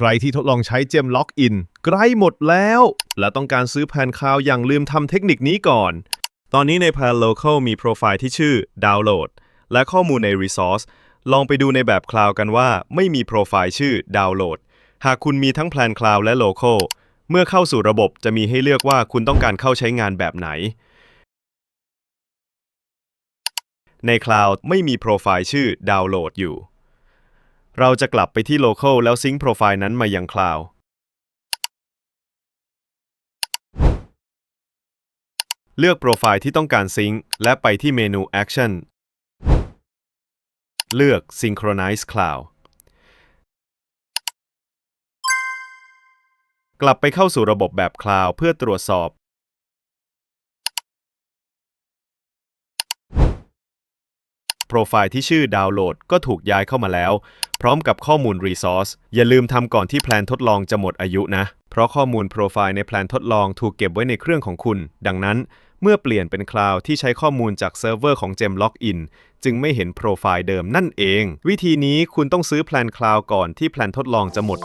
ใครที่ทดลองใช้เจมล็อกอินใกล้หมดแล้ว และต้องการซื้อแผนคลาวอย่างลืมทำเทคนิคนี้ก่อน ตอนนี้ใน Plan Local มีโปรไฟล์ที่ชื่อ Download และข้อมูลใน Resource ลองไปดูในแบบคลาวกันว่าไม่มีโปรไฟล์ชื่อ Download หากคุณมีทั้ง Plan Cloud และ Local เมื่อเข้าสู่ระบบจะมีให้เลือกว่าคุณต้องการเข้าใช้งานแบบไหน ใน Cloud ไม่มีโปรไฟล์ชื่อ Download อยู่ เราจะกลับไปที่ Local แล้วซิงค์โปรไฟล์นั้นมายัง Cloud เลือกโปรไฟล์ที่ต้องการซิงค์และไปที่เมนู Action เลือก Synchronize Cloud กลับไปเข้าสู่ระบบแบบ Cloud เพื่อตรวจสอบ โปรไฟล์ที่ชื่อดาวน์โหลดก็ถูกย้ายเข้ามาแล้ว พร้อมกับข้อมูล Resource อย่าลืมทำก่อนที่แพลนทดลองจะหมดอายุนะ เพราะข้อมูลโปรไฟล์ในแพลนทดลองถูกเก็บไว้ในเครื่องของคุณ ดังนั้น เมื่อเปลี่ยนเป็นคลาวด์ที่ใช้ข้อมูลจากเซิร์ฟเวอร์ของ Gem Login จึงไม่เห็นโปรไฟล์เดิมนั่นเอง วิธีนี้คุณต้องซื้อแพลนคลาวด์ก่อนที่แพลนทดลองจะหมด